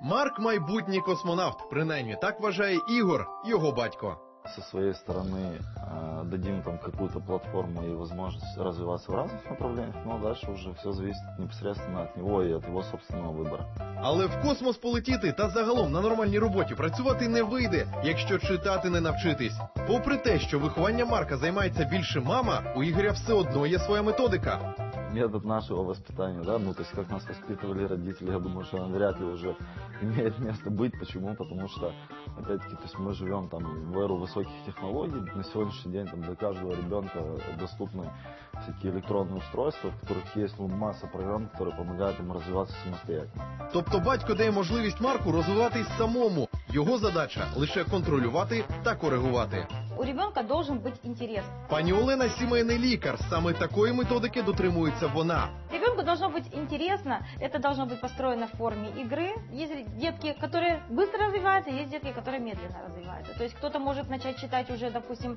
Марк майбутній космонавт. Принаймні так вважає Ігор, його батько. Со своей стороны э, дадим там какую-то платформу и возможность развиваться в разных направлениях, но дальше уже все зависит непосредственно от него и от его собственного выбора. Але в космос полетіти та загалом на нормальній роботі працювати не вийде, якщо читати не навчитись. Попри те, що виховання Марка займається більше мама, у Ігоря все одно є своя методика. Метод нашего воспитания, да, ну то есть как нас воспитывали родители, я думаю, что он вряд ли уже имеет место быть. Почему? Потому что, опять-таки, то есть мы живем там в эру высоких технологий. На сегодняшний день там для каждого ребенка доступны всякие электронные устройства, в которых есть ну, масса программ, которые помогают ему развиваться самостоятельно. Тобто батько дає можливість Марку розвиватись самому. Його задача лише контролювати та коригувати. У ребенка должен быть интерес. Пані Олена сімейний лікар. Саме такої методики дотримується вона. Ребенку должно быть интересно, это должно быть построено в форме игры. Есть детки, которые быстро развиваются, есть детки, которые медленно развиваются. То есть кто-то может начать читать уже, допустим,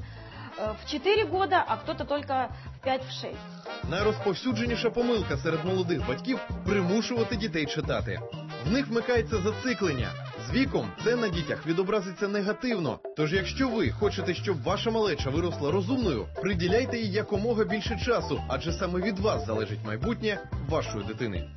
э, в 4 года, а кто-то только в 5-6. Найрозповсюдженіша помилка серед молодих батьків примушувати дітей читати. В них вмикається зациклення. З віком це на дітях відобразиться негативно. Тож, якщо ви хочете, щоб ваша малеча виросла розумною, приділяйте їй якомога більше часу, адже саме від вас залежить майбутнє вашої дитини.